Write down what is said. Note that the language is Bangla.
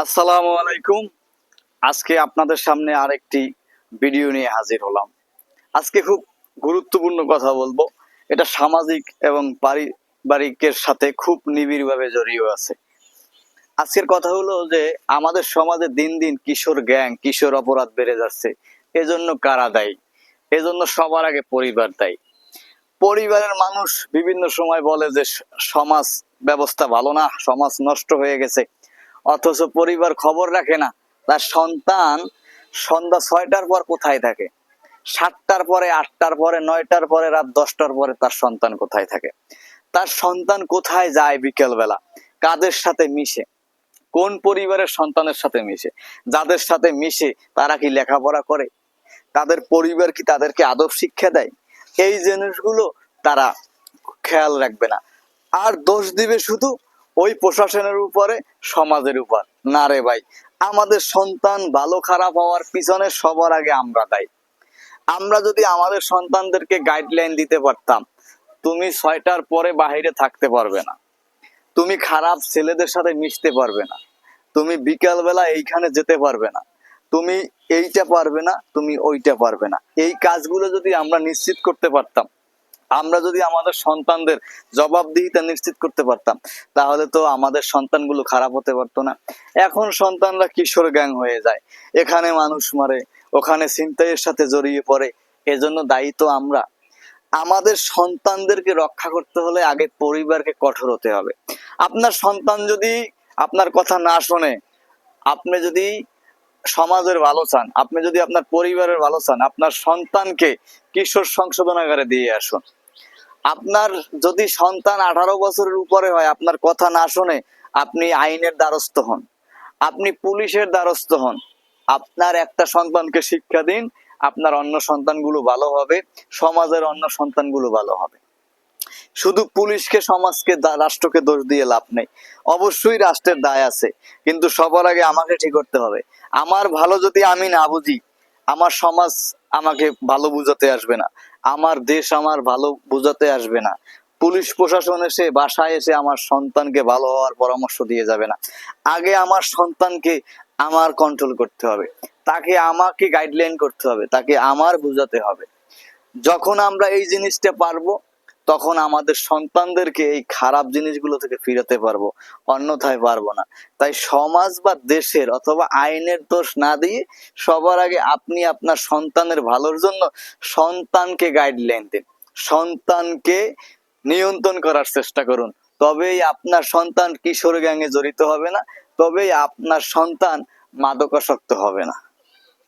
আসসালামু আলাইকুম। আজকে আপনাদের সামনে আরেকটি ভিডিও নিয়ে হাজির হলাম। আজকে খুব গুরুত্বপূর্ণ কথা বলব। এটা সামাজিক এবং পারিবারিকের সাথে খুব নিবিড়ভাবে জড়িয়ে আছে। আজকের কথা হলো যে, আমাদের সমাজে দিন দিন কিশোর গ্যাং, কিশোর অপরাধ বেড়ে যাচ্ছে। এজন্য কারা দায়ী? এজন্য সবার আগে পরিবার দায়ী। পরিবারের মানুষ বিভিন্ন সময় বলে যে, সমাজ ব্যবস্থা ভালো না, সমাজ নষ্ট হয়ে গেছে। অথচ পরিবার খবর রাখে না। তার সন্তান সন্ধ্যা ছয়টার পর কোথায় থাকে? সাতটার পরে আটটার পরে নয়টার পরে রাত দশটার পরে তার সন্তান কোথায় থাকে? তার সন্তান কোথায় যায় বিকেল বেলা কাদের সাথে মিশে? কোন পরিবারের সন্তানের সাথে মিশে? যাদের সাথে মিশে তারা কি লেখাপড়া করে? তাদের পরিবার কি তাদেরকে আদব শিক্ষা দেয়? এই জিনিসগুলো তারা খেয়াল রাখবে না। আর দোষ দিবে শুধু ওই প্রশাসনের উপরে, সমাজের উপর। না রে ভাই, আমাদের সন্তান ভালো খারাপ হওয়ার পিছনে সবার আগে আমরা দায়ী। আমরা যদি আমাদের সন্তানদেরকে গাইডলাইন দিতে পারতাম, তুমি ছয়টার পরে বাইরে থাকতে পারবে না। তুমি খারাপ ছেলেদের সাথে মিশতে পারবে না। তুমি বিকালবেলা এইখানে যেতে পারবে না। তুমি এইটা পারবে না, তুমি ওইটা পারবে না। এই কাজগুলো যদি আমরা নিশ্চিত করতে পারতাম আমরা যদি আমাদের সন্তানদের জবাবদিহিতা নিশ্চিত করতে পারতাম, তাহলে তো আমাদের সন্তানগুলো খারাপ হতে পারতো না। এখন সন্তানরা কিশোর গ্যাং হয়ে যায়। এখানে মানুষ মারে, ওখানে ছিনতাইয়ের সাথে জড়িয়ে পড়ে, এজন্য দায়ী তো আমরা। আমাদের সন্তানদেরকে রক্ষা করতে হলে আগে পরিবারকে কঠোর হতে হবে। আপনার সন্তান যদি আপনার কথা না শোনে, আপনি যদি সমাজের ভালো চান, আপনি যদি আপনার পরিবারের ভালো চান, আপনার সন্তানকে কিশোর সংশোধনাগারে দিয়ে আসুন। আপনার যদি সন্তান আঠারো বছরের উপরে হয়, আপনার কথা না শুনে আপনি আইনের দ্বারস্থ হন। আপনি পুলিশের দ্বারস্থ হন। আপনার একটা সন্তানকে শিক্ষা দিন, আপনার অন্য সন্তানগুলো ভালো হবে, সমাজের অন্য সন্তানগুলো ভালো হবে। শুধু পুলিশকে, সমাজকে রাষ্ট্রকে দোষ দিয়ে লাভ নেই। অবশ্যই রাষ্ট্রের দায় আছে, কিন্তু সবার আগে আমাকে ঠিক করতে হবে। আমার ভালো যদি আমি না বুঝি, আমার সমাজ আমাকে ভালো বুঝাতে আসবে না। আমার দেশ আমার ভালো বুঝাতে আসবে না। পুলিশ প্রশাসন এসে বাসায় এসে আমার সন্তানকে ভালো হওয়ার পরামর্শ দিয়ে যাবে না। আগে আমার সন্তানকে আমার কন্ট্রোল করতে হবে। তাকে আমাকে গাইডলাইন করতে হবে। তাকে আমার বোঝাতে হবে। যখন আমরা এই জিনিসটা পারব তখন আমাদের সন্তানদেরকে এই খারাপ জিনিসগুলো থেকে ফিরাতে পারব, অন্যথায় পারব না। তাই সমাজ বা দেশের অথবা আইনের দোষ না দিয়ে সবার আগে আপনি আপনার সন্তানের ভালোর জন্য সন্তানকে গাইডলাইন দিন। সন্তানকে নিয়ন্ত্রণ করার চেষ্টা করুন। তবেই আপনার সন্তান কিশোর গ্যাংয়ে জড়িত হবে না, তবেই আপনার সন্তান মাদকাসক্ত হবে না।